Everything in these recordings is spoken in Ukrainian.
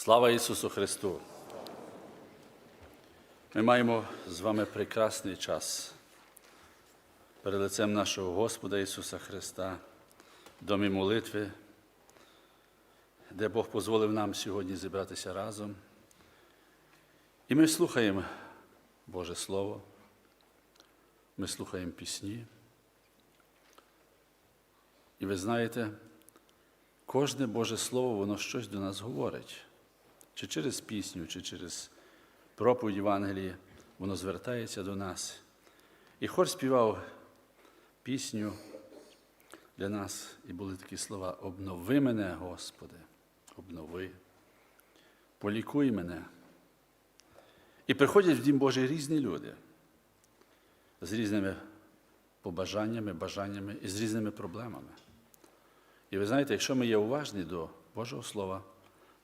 Слава Ісусу Христу! Ми маємо з вами прекрасний час перед лицем нашого Господа Ісуса Христа, в домі молитви, де Бог дозволив нам сьогодні зібратися разом. І ми слухаємо Боже Слово, ми слухаємо пісні. І ви знаєте, кожне Боже Слово, воно щось до нас говорить. Чи через пісню, чи через проповідь Євангелії, воно звертається до нас. І хор співав пісню для нас, і були такі слова: Обнови мене, Господи, обнови, полікуй мене. І приходять в Дім Божий різні люди з різними побажаннями, бажаннями і з різними проблемами. І ви знаєте, якщо ми є уважні до Божого Слова,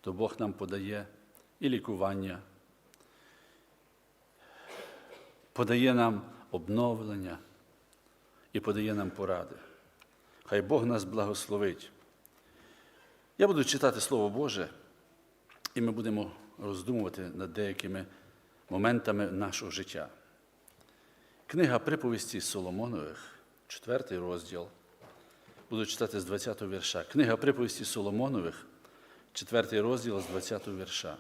то Бог нам подає і лікування, подає нам обновлення і подає нам поради. Хай Бог нас благословить. Я буду читати Слово Боже, і ми будемо роздумувати над деякими моментами нашого життя. Книга приповісті Соломонових, 4 розділ. Буду читати з 20 го вірша. Книга приповісті Соломонових, 4 розділ з 20 вірша.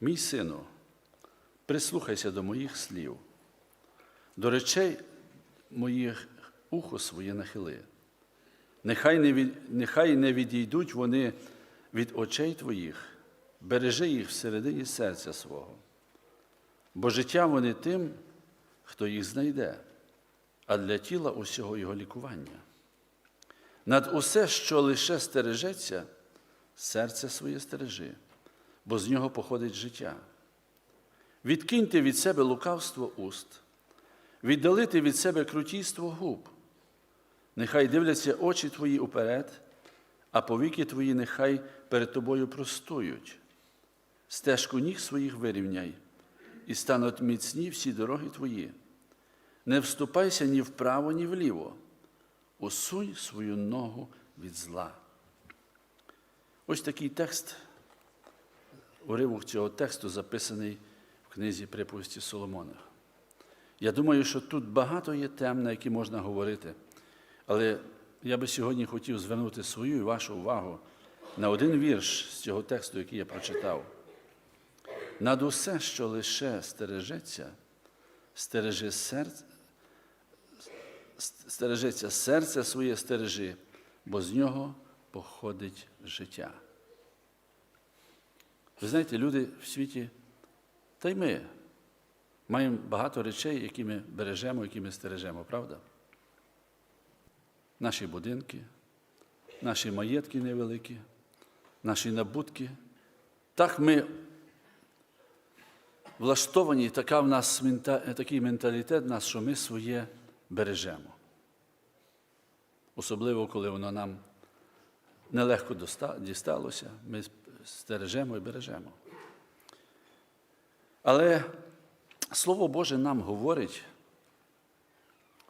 Мій сину, прислухайся до моїх слів, до речей моїх ухо своє нахили. Нехай не, від, нехай не відійдуть вони від очей твоїх, бережи їх всередині серця свого, бо життя вони тим, хто їх знайде, а для тіла усього його лікування. Над усе, що лише стережеться, серце своє стережи, бо з нього походить життя. Відкиньте від себе лукавство уст, віддалити від себе крутійство губ. Нехай дивляться очі твої уперед, а повіки твої нехай перед тобою простують. Стежку ніг своїх вирівняй, і стануть міцні всі дороги твої. Не вступайся ні вправо, ні вліво. Усунь свою ногу від зла. Ось такий текст, уривок цього тексту записаний в книзі приповісті Соломона. Я думаю, що тут багато є тем, на які можна говорити. Але я би сьогодні хотів звернути свою і вашу увагу на один вірш з цього тексту, який я прочитав. Над усе, що лише стережеться, стережи серце, стережеться серце своє стережи, бо з нього походить життя. Ви знаєте, люди в світі, та й ми маємо багато речей, які ми бережемо, які ми стережемо, правда? Наші будинки, наші маєтки невеликі, наші набутки. Так ми влаштовані, така в нас такий менталітет, нас, що ми своє бережемо. Особливо, коли воно нам нелегко дісталося, ми стережемо і бережемо. Але Слово Боже нам говорить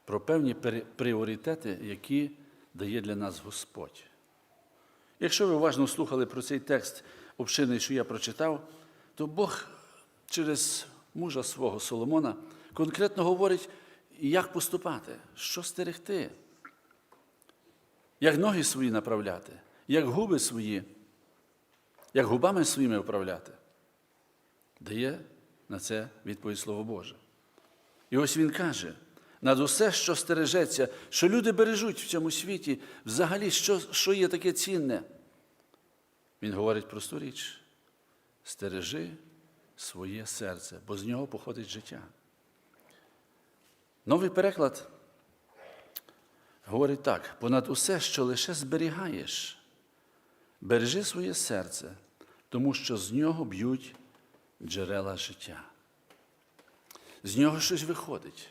про певні пріоритети, які дає для нас Господь. Якщо ви уважно слухали про цей текст обширний, що я прочитав, то Бог через мужа свого Соломона конкретно говорить, як поступати, що стерегти, як ноги свої направляти, як губи свої, як губами своїми управляти. Дає на це відповідь Слово Боже. І ось він каже: над усе, що стережеться, що люди бережуть в цьому світі, взагалі, що, що є таке цінне. Він говорить просту річ: стережи своє серце, бо з нього походить життя. Новий переклад говорить так: понад усе, що лише зберігаєш, бережи своє серце, тому що з нього б'ють джерела життя. З нього щось виходить,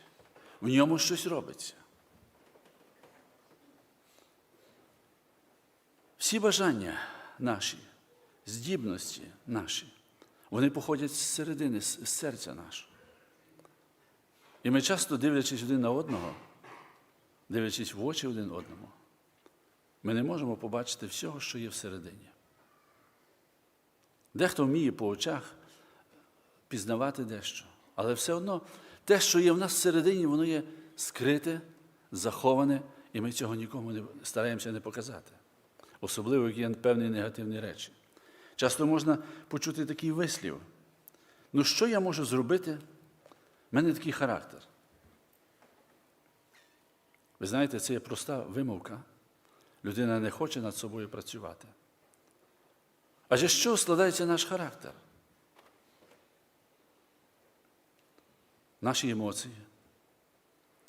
в ньому щось робиться. Всі бажання наші, здібності наші, вони походять з середини, з серця нашого. І ми часто, дивлячись один на одного, дивлячись в очі один одному, ми не можемо побачити всього, що є всередині. Дехто вміє по очах пізнавати дещо. Але все одно те, що є в нас всередині, воно є скрите, заховане, і ми цього нікому не стараємося не показати. Особливо, як є певні негативні речі. Часто можна почути такий вислів. Ну, що я можу зробити? У мене такий характер. Ви знаєте, це є проста вимовка. Людина не хоче над собою працювати. Адже чого складається наш характер? Наші емоції,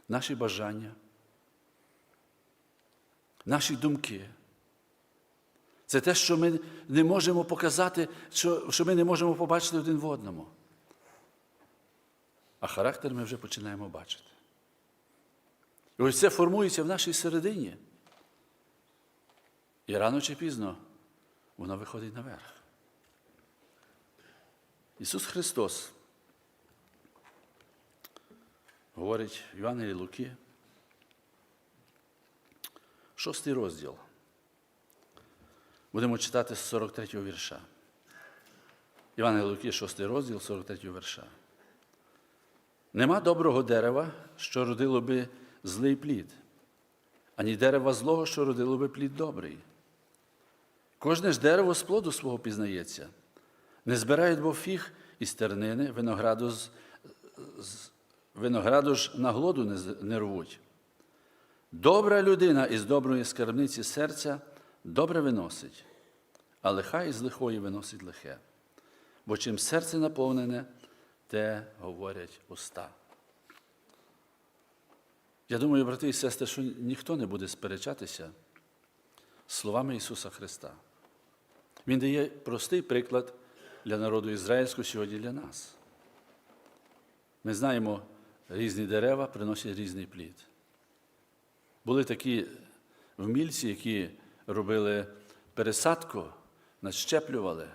наші бажання, наші думки. Це те, що ми не можемо показати, що, що ми не можемо побачити один в одному. А характер ми вже починаємо бачити. І ось це формується в нашій середині. І рано чи пізно воно виходить наверх. Ісус Христос говорить в Євангелії Луки, шостий розділ. Будемо читати з 43 го вірша. Івангелія Луки, 6 розділ, 43 го вірша. Нема доброго дерева, що родило би злий плід, ані дерева злого, що родило би плід добрий. Кожне ж дерево з плоду свого пізнається. Не збирають бо фіг із тернини, винограду, з, з, винограду ж на глоду не, не рвуть. Добра людина із доброї скарбниці серця добре виносить, а лиха із лихої виносить лихе. Бо чим серце наповнене, те говорять уста. Я думаю, брати і сестри, що ніхто не буде сперечатися словами Ісуса Христа. Він дає простий приклад для народу ізраїльського сьогодні для нас. Ми знаємо, різні дерева приносять різний плід. Були такі вмільці, які робили пересадку, нащеплювали.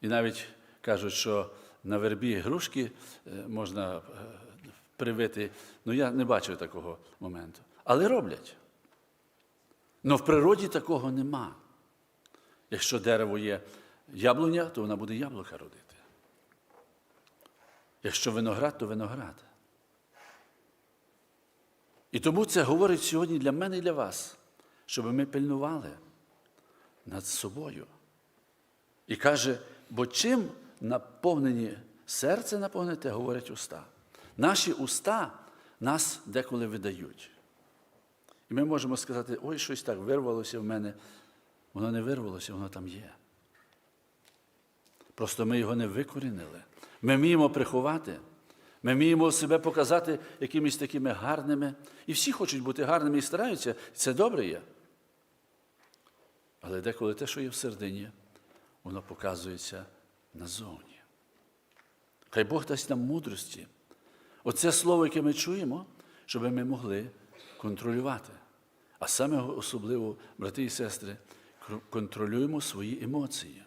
І навіть кажуть, що на вербі грушки е, можна е, привити. Ну, я не бачив такого моменту. Але роблять. Но в природі такого нема. Якщо дерево є яблуня, то вона буде яблука родити. Якщо виноград, то виноград. І тому це говорить сьогодні для мене і для вас, щоб ми пильнували над собою. І каже, бо чим наповнені серце наповнене, те говорять уста. Наші уста нас деколи видають. І ми можемо сказати, ой, щось так вирвалося в мене. Воно не вирвалося, воно там є. Просто ми його не викорінили. Ми вміємо приховати. Ми вміємо себе показати якимись такими гарними. І всі хочуть бути гарними і стараються, і це добре є. Але деколи те, що є всередині, воно показується назовні. Хай Бог дасть нам мудрості. Оце слово, яке ми чуємо, щоб ми могли контролювати. А саме особливо, брати і сестри, контролюємо свої емоції.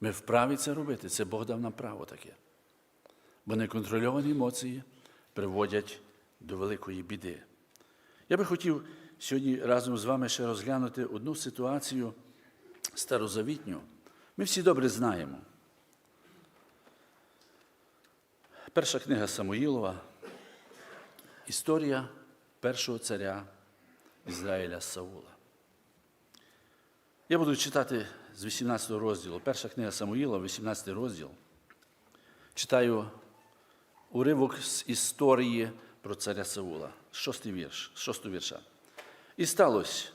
Ми вправі це робити, це Бог дав нам право таке. Бо неконтрольовані емоції приводять до великої біди. Я би хотів сьогодні разом з вами ще розглянути одну ситуацію старозавітню. Ми всі добре знаємо. Перша книга Самуїлова, історія першого царя Ізраїля Саула. Я буду читати з 18 розділу. Перша книга Самуїла, 18 розділ. Читаю уривок з історії про царя Саула, шостий вірш, шостого вірша. І сталося,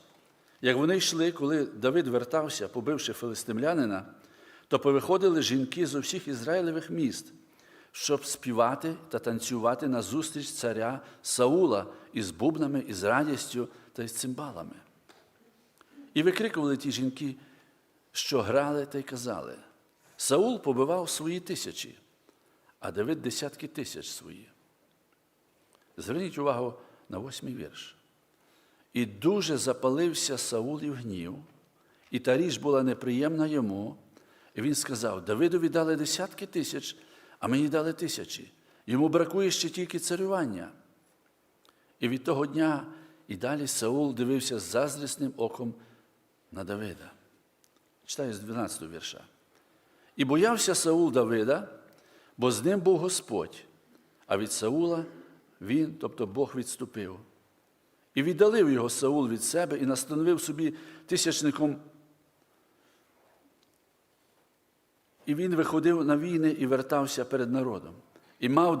як вони йшли, коли Давид вертався, побивши филистимлянина, то повиходили жінки з усіх Ізраїлевих міст, щоб співати та танцювати на зустріч царя Саула із бубнами, із радістю та із цимбалами. І викрикували ті жінки, що грали та й казали: Саул побивав свої тисячі, а Давид десятки тисяч свої. Зверніть увагу на восьмий вірш. І дуже запалився Саул і в гнів, і та річ була неприємна йому. І він сказав: Давидові дали десятки тисяч, а мені дали тисячі. Йому бракує ще тільки царювання. І від того дня і далі Саул дивився заздрісним оком на Давида. Читаю з 12 вірша. І боявся Саул Давида, бо з ним був Господь, а від Саула він, тобто Бог, відступив. І віддалив його Саул від себе і настановив собі тисячником. І він виходив на війни і вертався перед народом. І мав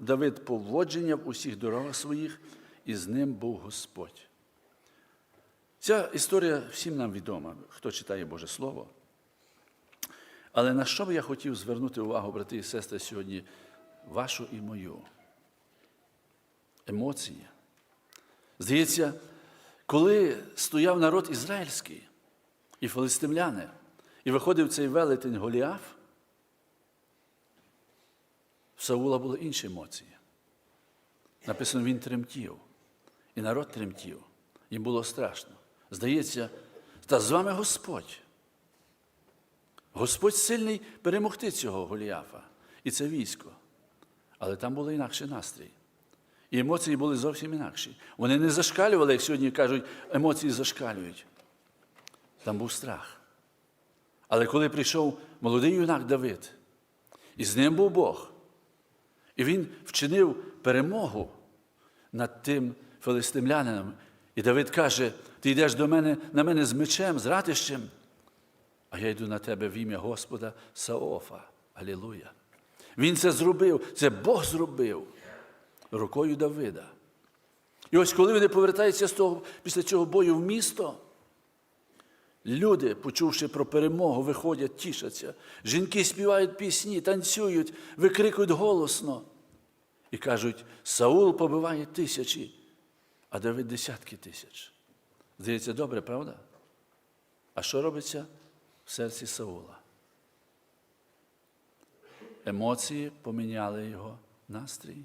Давид, поводження в усіх дорогах своїх, і з ним був Господь. Ця історія всім нам відома, хто читає Боже Слово. Але на що би я хотів звернути увагу, брати і сестри, сьогодні, вашу і мою? Емоції. Здається, коли стояв народ ізраїльський і филистимляни, і виходив цей велетень Голіаф, в Саула були інші емоції. Написано, він тремтів, і народ тремтів. Їм було страшно. Здається, та з вами Господь. Господь сильний перемогти цього Голіафа і це військо. Але там був інакший настрій. І емоції були зовсім інакші. Вони не зашкалювали, як сьогодні кажуть, емоції зашкалюють. Там був страх. Але коли прийшов молодий юнак Давид, і з ним був Бог, і він вчинив перемогу над тим филистимлянином, і Давид каже: ти йдеш до мене на мене з мечем, з ратищем, а я йду на тебе в ім'я Господа Саофа. Алілуя. Він це зробив, це Бог зробив рукою Давида. І ось коли вони повертаються з того, після цього бою в місто, люди, почувши про перемогу, виходять, тішаться. Жінки співають пісні, танцюють, викрикують голосно і кажуть, Саул побиває тисячі, а Давид десятки тисяч. Здається, добре, правда? А що робиться в серці Саула? Емоції поміняли його настрій,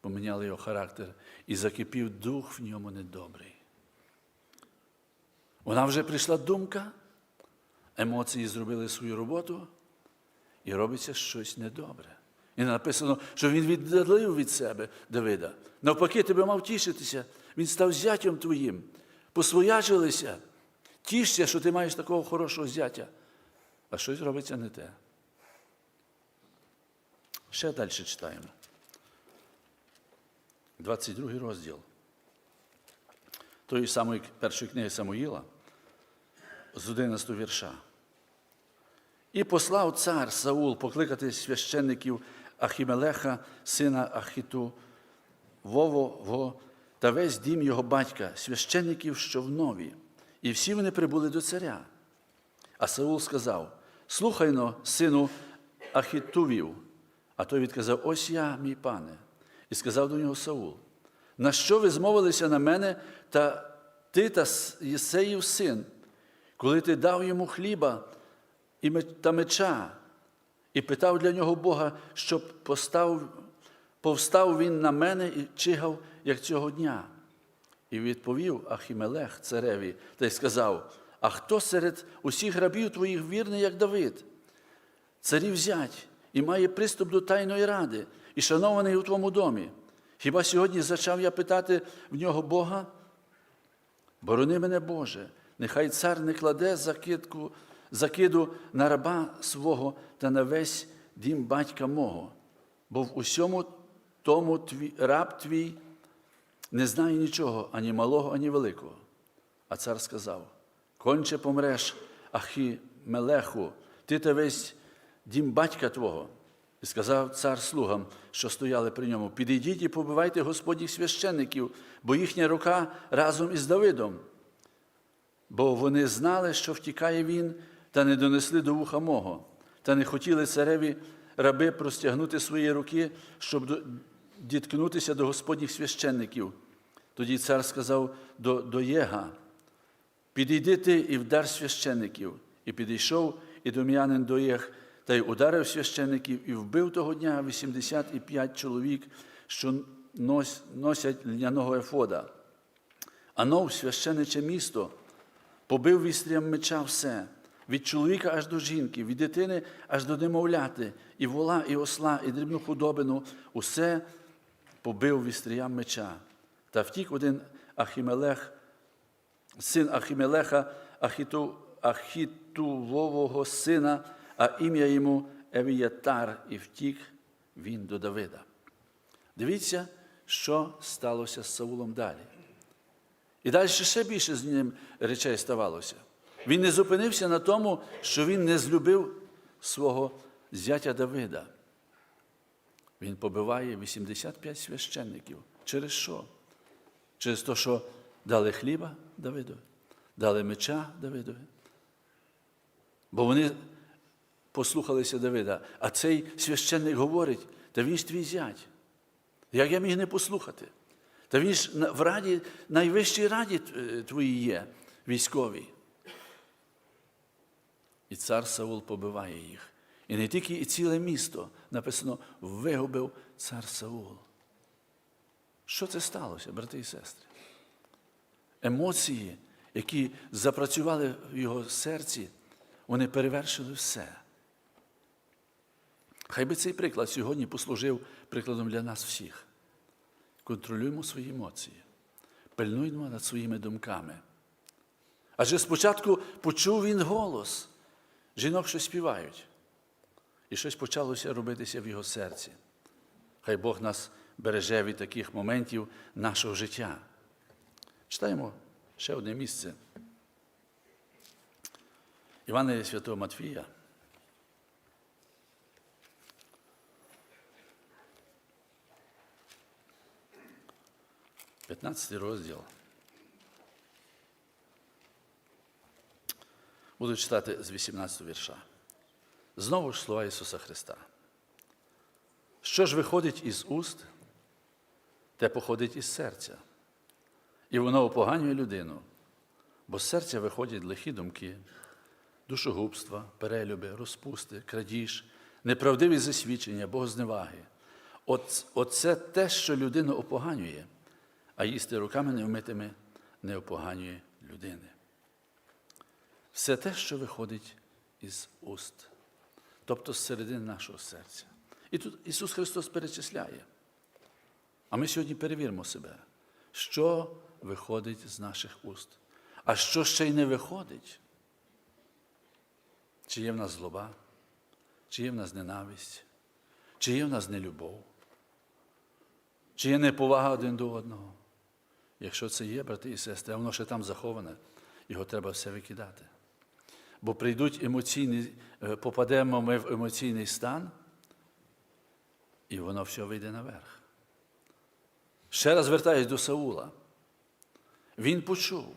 поміняли його характер і закипів дух в ньому недобрий. Вона вже прийшла думка, емоції зробили свою роботу, і робиться щось недобре. І написано, що він віддалив від себе Давида. Навпаки, тебе мав тішитися. Він став зятям твоїм, посвояжилися. Тішся, що ти маєш такого хорошого зятя. А щось робиться не те. Ще далі читаємо. 22 розділ. Тої самої першої книги Самуїла, з 11 вірша. І послав цар Саул покликати священників Ахімелеха, сина Ахіту, Вового та весь дім його батька, священників, що в нові. І всі вони прибули до царя. А Саул сказав: Слухайно, сину Ахітувів. А той відказав: Ось я, мій пане. І сказав до нього Саул: На що ви змовилися на мене та ти та Єсеїв син, коли ти дав йому хліба та меча, і питав для нього Бога, щоб постав, повстав він на мене і чигав, як цього дня. І відповів Ахімелех цареві та й сказав: А хто серед усіх рабів твоїх вірний, як Давид? Царів зять і має приступ до Тайної ради, і шанований у твоєму домі. Хіба сьогодні зачав я питати в нього Бога? Борони мене, Боже, нехай цар не кладе закидку, закиду на раба свого та на весь дім батька мого, бо в усьому тому твій, раб твій не знає нічого, ані малого, ані великого. А цар сказав: конче помреш, ахі мелеху, ти та весь дім батька твого. І сказав цар слугам, що стояли при ньому: підійдіть і побивайте господніх священників, бо їхня рука разом із Давидом. Бо вони знали, що втікає він, та не донесли до вуха мого, та не хотіли цареві раби простягнути свої руки, щоб діткнутися до господніх священників. Тоді цар сказав до, до Єга: Підійди ти і вдар священників. І підійшов і дом'янин до Єг, та й ударив священників і вбив того дня 85 чоловік, що носять льняного ефода. А нов священиче місто побив вістрям меча все, від чоловіка аж до жінки, від дитини аж до немовляти, і вола, і осла, і дрібну худобину, усе побив вістрям меча. Та втік один Ахімелех, син Ахімелеха, Ахіту, Ахітувового сина, а ім'я йому Евіятар, і втік він до Давида. Дивіться, що сталося з Саулом далі. І далі ще більше з ним речей ставалося. Він не зупинився на тому, що він не злюбив свого зятя Давида. Він побиває 85 священників. Через що? Через те, що дали хліба Давидові, дали меча Давидові. Бо вони послухалися Давида. А цей священник говорить, та він ж твій зять. Як я міг не послухати? Та він ж в раді, найвищій раді е, твоїй є, військовій. І цар Саул побиває їх. І не тільки і ціле місто написано вигубив цар Саул. Що це сталося, брати і сестри? Емоції, які запрацювали в його серці, вони перевершили все. Хай би цей приклад сьогодні послужив прикладом для нас всіх. Контролюємо свої емоції, пильнуємо над своїми думками. Адже спочатку почув він голос жінок, що співають, і щось почалося робитися в його серці. Хай Бог нас береже від таких моментів нашого життя. Читаємо ще одне місце. Івана Святого Матфія. П'ятнадцятий розділ. Буду читати з 18 вірша. Знову ж слова Ісуса Христа. Що ж виходить із уст, те походить із серця. І воно опоганює людину, бо з серця виходять лихі думки, душогубства, перелюби, розпусти, крадіж, неправдиві засвідчення, богозневаги. От, оце те, що людину опоганює, а їсти руками невмитими не опоганює людини. Все те, що виходить із уст, тобто з середини нашого серця. І тут Ісус Христос перечисляє. А ми сьогодні перевіримо себе, що виходить з наших уст, а що ще й не виходить. Чи є в нас злоба, чи є в нас ненависть, чи є в нас нелюбов, чи є неповага один до одного. Якщо це є, брати і сестри, а воно ще там заховане, його треба все викидати. Бо прийдуть емоційні, е, попадемо ми в емоційний стан, і воно все вийде наверх. Ще раз звертаюсь до Саула. Він почув,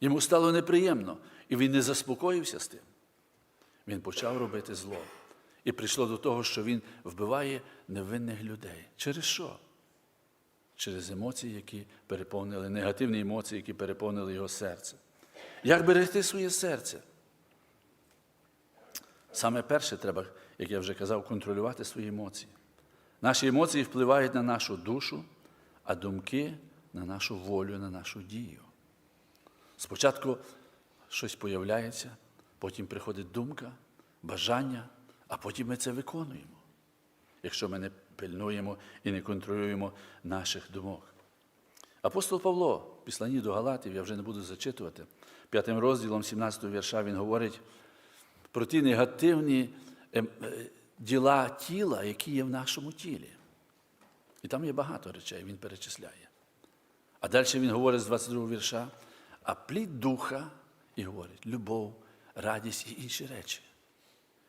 йому стало неприємно, і він не заспокоївся з тим. Він почав робити зло. І прийшло до того, що він вбиває невинних людей. Через що? Через емоції, які переповнили, негативні емоції, які переповнили його серце. Як берегти своє серце? Саме перше треба, як я вже казав, контролювати свої емоції. Наші емоції впливають на нашу душу, а думки на нашу волю, на нашу дію. Спочатку щось появляється, потім приходить думка, бажання, а потім ми це виконуємо, якщо ми не пильнуємо і не контролюємо наших думок. Апостол Павло, в післанні до Галатів, я вже не буду зачитувати, п'ятим розділом 17 вірша він говорить про ті негативні ем, е, діла тіла, які є в нашому тілі. І там є багато речей, він перечисляє. А далі він говорить з 22 вірша, а плід духа і говорить любов, радість і інші речі.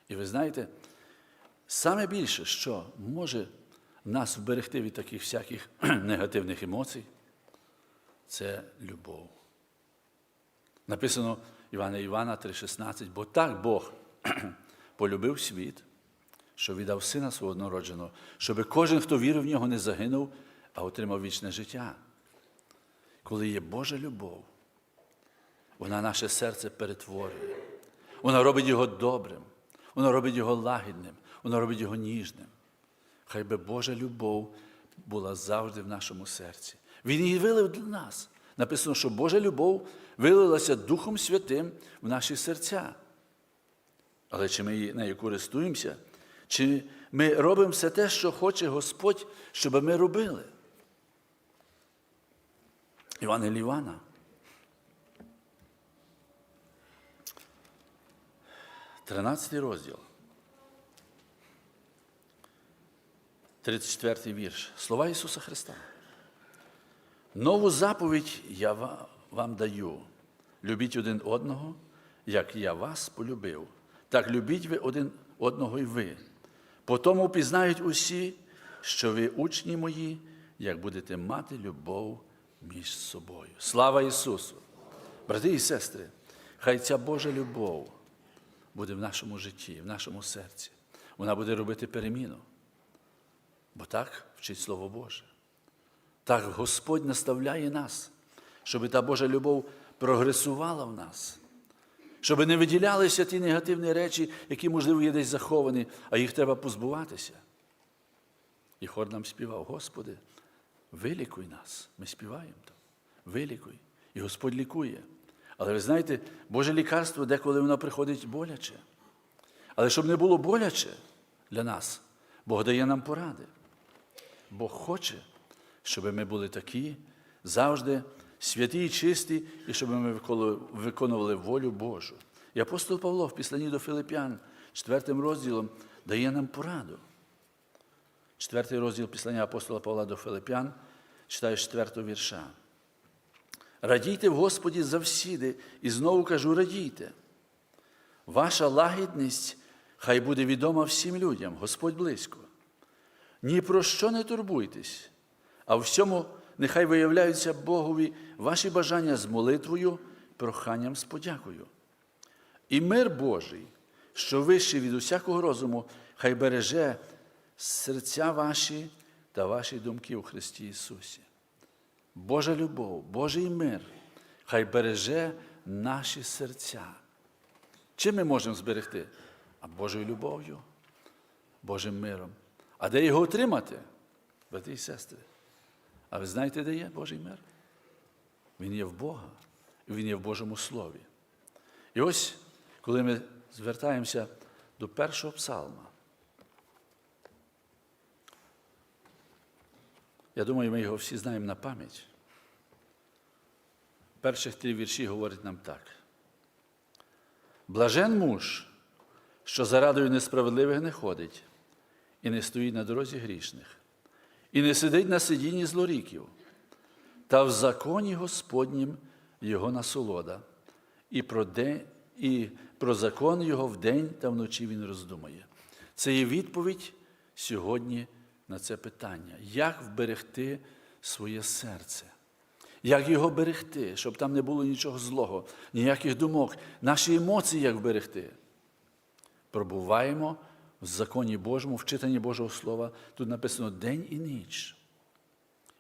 І ви знаєте, саме більше, що може нас вберегти від таких всяких негативних емоцій, це любов. Написано Івана Івана 3,16, бо так Бог полюбив світ, що віддав сина свого однородженого, щоб кожен, хто вірив в нього, не загинув, а отримав вічне життя. Коли є Божа любов, вона наше серце перетворює. Вона робить його добрим, вона робить його лагідним, вона робить його ніжним. Хай би Божа любов була завжди в нашому серці. Він її вилив для нас. Написано, що Божа любов вилилася Духом Святим в наші серця. Але чи ми нею користуємося? Чи ми робимо все те, що хоче Господь, щоб ми робили? Іван Івана. Тринадцятий розділ. 34 вірш. Слова Ісуса Христа. Нову заповідь я вам даю. Любіть один одного, як я вас полюбив. Так любіть ви один одного і ви. По тому пізнають усі, що ви учні мої, як будете мати любов між собою. Слава Ісусу! Брати і сестри, хай ця Божа любов буде в нашому житті, в нашому серці. Вона буде робити переміну. Бо так вчить Слово Боже. Так Господь наставляє нас, щоб та Божа любов прогресувала в нас, щоб не виділялися ті негативні речі, які, можливо, є десь заховані, а їх треба позбуватися. І хор нам співав, Господи, вилікуй нас. Ми співаємо там. Вилікуй. І Господь лікує. Але ви знаєте, Боже лікарство деколи воно приходить боляче. Але щоб не було боляче для нас, Бог дає нам поради. Бог хоче, щоб ми були такі завжди святі і чисті, і щоб ми виконували волю Божу. І апостол Павло в післанні до Филип'ян, четвертим розділом, дає нам пораду. Четвертий розділ післання апостола Павла до Филип'ян, читаю четвертого вірша. Радійте в Господі завсіди, і знову кажу, радійте. Ваша лагідність хай буде відома всім людям, Господь близько. Ні про що не турбуйтесь, а в всьому нехай виявляються Богові ваші бажання з молитвою, проханням з подякою. І мир Божий, що вищий від усякого розуму, хай береже серця ваші та ваші думки у Христі Ісусі. Божа любов, Божий мир, хай береже наші серця. Чим ми можемо зберегти? А Божою любов'ю, Божим миром. А де його отримати? Брати і сестри. А ви знаєте, де є Божий мир? Він є в Бога, він є в Божому Слові. І ось, коли ми звертаємося до першого псалма, я думаю, ми його всі знаємо на пам'ять. Перших три вірші говорять нам так. Блажен муж, що зарадою несправедливих не ходить, і не стоїть на дорозі грішних, і не сидить на сидінні злоріків, та в законі Господнім його насолода, і про, день, і про закон його вдень та вночі він роздумає. Це є відповідь сьогодні на це питання. Як вберегти своє серце? Як його берегти, щоб там не було нічого злого, ніяких думок, наші емоції як вберегти? Пробуваємо в законі Божому, в читанні Божого Слова. Тут написано день і ніч.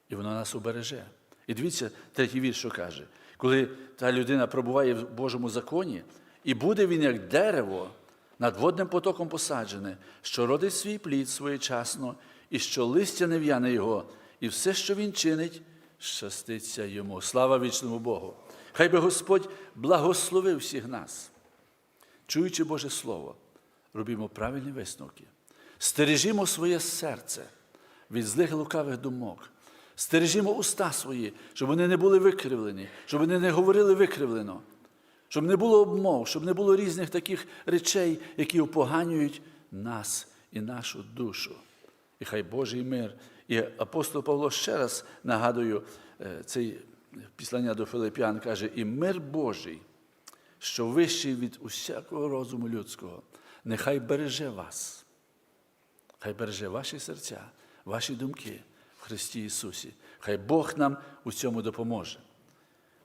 І воно нас убереже. І дивіться, третій вірш, що каже, коли та людина пробуває в Божому законі, і буде він як дерево над водним потоком посаджене, що родить свій плід своєчасно, і що листя не в'яне його, і все, що він чинить, щаститься йому. Слава вічному Богу! Хай би Господь благословив всіх нас. Чуючи Боже Слово, робімо правильні висновки. Стережімо своє серце від злих лукавих думок. Стережімо уста свої, щоб вони не були викривлені, щоб вони не говорили викривлено, щоб не було обмов, щоб не було різних таких речей, які опоганюють нас і нашу душу. І хай Божий мир. І апостол Павло ще раз нагадую е, цей післання до Филип'ян, каже, і мир Божий, що вищий від усякого розуму людського, нехай береже вас, хай береже ваші серця, ваші думки в Христі Ісусі. Хай Бог нам у цьому допоможе.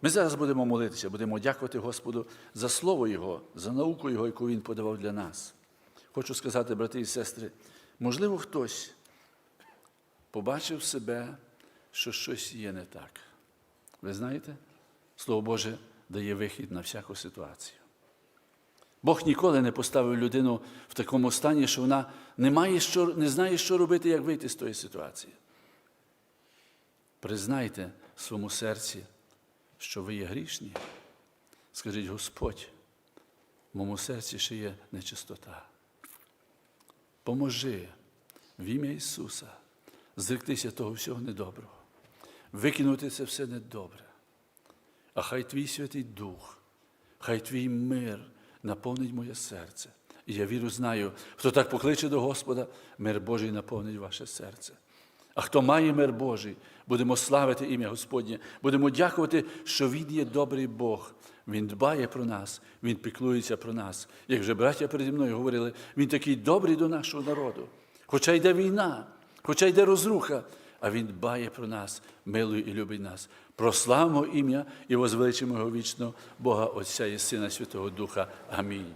Ми зараз будемо молитися, будемо дякувати Господу за Слово Його, за науку Його, яку Він подавав для нас. Хочу сказати, брати і сестри, можливо, хтось побачив себе, що щось є не так. Ви знаєте, Слово Боже дає вихід на всяку ситуацію. Бог ніколи не поставив людину в такому стані, що вона не, має що, не знає, що робити, як вийти з тої ситуації. Признайте в своєму серці, що ви є грішні. Скажіть, Господь, в моєму серці ще є нечистота. Поможи в ім'я Ісуса зректися того всього недоброго, викинути це все недобре. А хай Твій Святий Дух, хай Твій мир наповнить моє серце. І я віру знаю, хто так покличе до Господа, мир Божий наповнить ваше серце. А хто має мир Божий, будемо славити ім'я Господнє, будемо дякувати, що Він є добрий Бог. Він дбає про нас, Він піклується про нас. Як вже браття переді мною говорили, Він такий добрий до нашого народу. Хоча йде війна, хоча йде розруха, а Він дбає про нас, милує і любить нас. Прославимо ім'я і возвеличимо його вічно Бога Отця і Сина Святого Духа. Амінь.